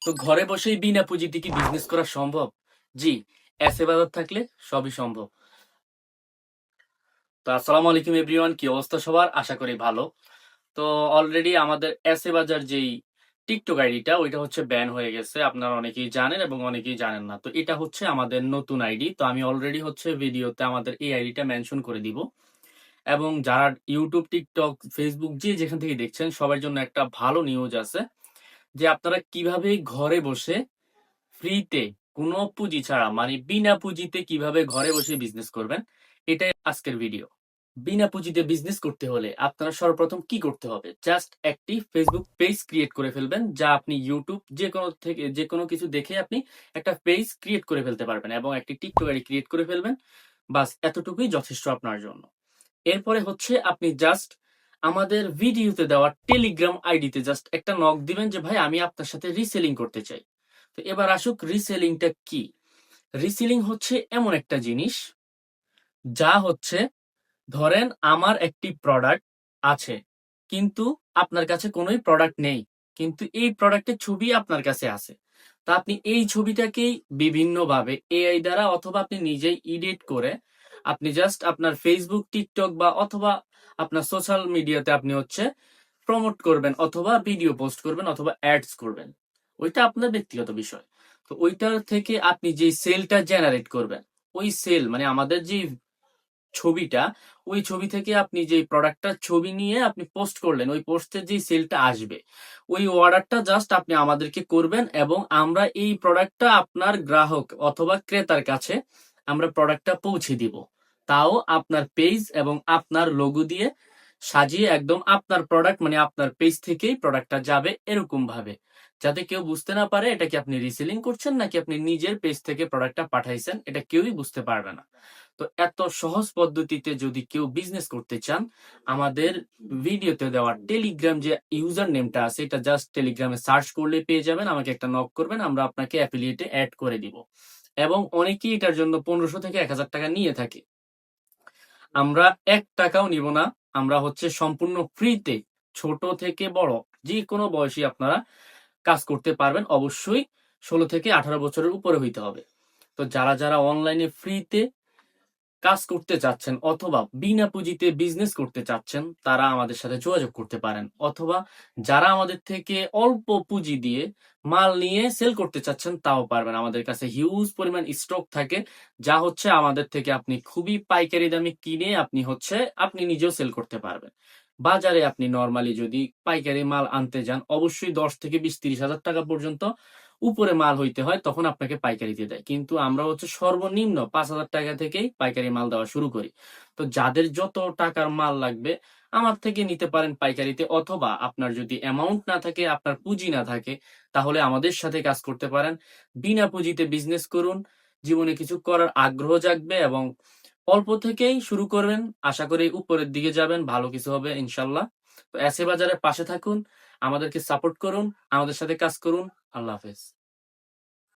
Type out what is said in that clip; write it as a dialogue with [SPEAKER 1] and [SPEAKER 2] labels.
[SPEAKER 1] তো ঘরে বসেই বিনা পুঁজিতে কি বিজনেস করা সম্ভব? জি এসে বাজার থাকলে সবই সম্ভব। তো আসসালামু আলাইকুম এভরিওয়ান কি অবস্থা সবার? আশা করি ভালো। তো অলরেডি আমাদের এসে বাজার যেই টিকটক আইডিটা, ওইটা হচ্ছে ব্যান হয়ে গেছে। আপনারা অনেকেই জানেন এবং অনেকেই জানেন না। তো এটা হচ্ছে আমাদের নতুন আইডি। তো আমি অলরেডি হচ্ছে ভিডিওতে আমাদের এই আইডিটা মেনশন করে দিব। এবং যারা ইউটিউব টিকটক ফেসবুক যে যেখান থেকে দেখছেন, সবার জন্য একটা ভালো নিউজ আছে। যে আপনারা কীভাবে ঘরে বসে ফ্রিতে কোনো পুঁজি ছাড়া মানে বিনা পুঁজিতে কীভাবে ঘরে বসে বিজনেস করবেন, এটাই আজকের ভিডিও বিনা পুঁজিতে বিজনেস করতে হলে আপনারা সর্বপ্রথম কি করতে হবে? জাস্ট একটি ফেসবুক পেজ ক্রিয়েট করে ফেলবেন, যা আপনি ইউটিউব যে কোনো থেকে যে কোনো কিছু দেখে আপনি একটা পেজ ক্রিয়েট করে ফেলতে পারবেন এবং একটি টিকটক আইডি ক্রিয়েট করে ফেলবেন। বাস এতটুকুই যথেষ্ট আপনার জন্য। এরপরে হচ্ছে আপনি জাস্ট আমাদের ভিডিওতে দেওয়া টেলিগ্রাম আইডিতে জাস্ট একটা নক দিবেন যে, ভাই, আমি আপনার সাথে রিসেলিং করতে চাই। তো এবার আসুক রিসেলিংটা কি? রিসেলিং হচ্ছে এমন একটা জিনিস যা হচ্ছে, ধরেন আমার একটি প্রোডাক্ট আছে, কিন্তু আপনার কাছে কোনোই প্রোডাক্ট নেই, কিন্তু এই প্রোডাক্টের ছবি আপনার কাছে আছে। তা আপনি এই ছবিটাকেই বিভিন্নভাবে এআই দ্বারা অথবা আপনি নিজেই এডিট করে আপনি জাস্ট আপনার ফেসবুক টিকটক বা অথবা আপনার সোশ্যাল মিডিয়াতে আপনি হচ্ছে প্রমোট করবেন অথবা ভিডিও পোস্ট করবেন অথবা অ্যাডস করবেন। ওইটা আপনার ব্যক্তিগত বিষয়। তো ওইটার থেকে আপনি যে সেলটা জেনারেট করবেন, ওই সেল মানে আমাদের যে ছবিটা, ওই ছবি থেকে আপনি যে প্রোডাক্টটার ছবি নিয়ে আপনি পোস্ট করলেন, ওই পোস্টের যে সেলটা আসবে, ওই অর্ডারটা জাস্ট আপনি আমাদেরকে করবেন এবং আমরা এই প্রোডাক্টটা আপনার গ্রাহক অথবা ক্রেতার কাছে আমরা প্রোডাক্টটা পৌঁছে দিব। তাও আপনার পেজ এবং আপনার লোগো দিয়ে সাজিয়ে একদম আপনার প্রোডাক্ট মানে আপনার পেজ থেকেই প্রোডাক্টটা যাবে এরকম ভাবে যাতে কেউ বুঝতে না পারে এটা কি আপনি রিসেলিং করছেন নাকি আপনি নিজের পেজ থেকে প্রোডাক্টটা পাঠাইছেন, এটা কেউই বুঝতে পারবে না। তো এত সহজ পদ্ধতিতে যদি কেউ বিজনেস করতে চান, আমাদের ভিডিওতে দেওয়া টেলিগ্রাম যে ইউজার নেমটা আছে, এটা জাস্ট টেলিগ্রামে সার্চ করলে পেয়ে যাবেন। আমাকে একটা নক করবেন, আমরা আপনাকে অ্যাফিলিয়েটে অ্যাড করে দিব। এবং অনেকেই এটার জন্য পনেরোশো থেকে এক হাজার টাকা নিয়ে থাকে। আমরা এক টাকাও নিব না। আমরা হচ্ছে সম্পূর্ণ ফ্রিতে ছোট থেকে বড় যে কোনো বয়সী আপনারা কাজ করতে পারবেন। অবশ্যই ষোলো থেকে আঠারো বছরের উপরে হইতে হবে। তো যারা যারা অনলাইনে ফ্রিতে কাজ করতে চাচ্ছেন অথবা বিনা পুঁজিতে বিজনেস করতে চাচ্ছেন, তারা আমাদের সাথে যোগাযোগ করতে পারেন। অথবা যারা আমাদের থেকে অল্প পুঁজি দিয়ে মাল নিয়ে সেল করতে চাচ্ছেন, তাও পারবেন। আমাদের কাছে হিউজ পরিমাণ স্টক থাকে, যা হচ্ছে আমাদের থেকে আপনি খুবই পাইকারি দামে কিনে আপনি হচ্ছে, আপনি নিজেও সেল করতে পারবেন। বাজারে আপনি নর্মালি যদি পাইকারি মাল আনতে যান, অবশ্যই দশ থেকে বিশ তিরিশ হাজার টাকা পর্যন্ত উপরে মাল হইতে হয়, তখন আপনাকে পাইকারি পাইকারিতে দেয়। কিন্তু আমরা হচ্ছে সর্বনিম্ন পাঁচ হাজার টাকা থেকেই পাইকারি মাল দেওয়া শুরু করি। তো যাদের যত টাকার মাল লাগবে, আমার থেকে নিতে পারেন পাইকারিতে, অথবা আপনার যদি অ্যামাউন্ট না থাকে, আপনার পুঁজি না থাকে, তাহলে আমাদের সাথে কাজ করতে পারেন। বিনা পুঁজিতে বিজনেস করুন। জীবনে কিছু করার আগ্রহ জাগবে এবং অল্প থেকেই শুরু করবেন। আশা করি উপরের দিকে যাবেন, ভালো কিছু হবে ইনশাল্লাহ তো এসে বাজারের পাশে থাকুন, আমাদেরকে সাপোর্ট করুন, আমাদের সাথে কাজ করুন। আল্লাহ হাফেজ।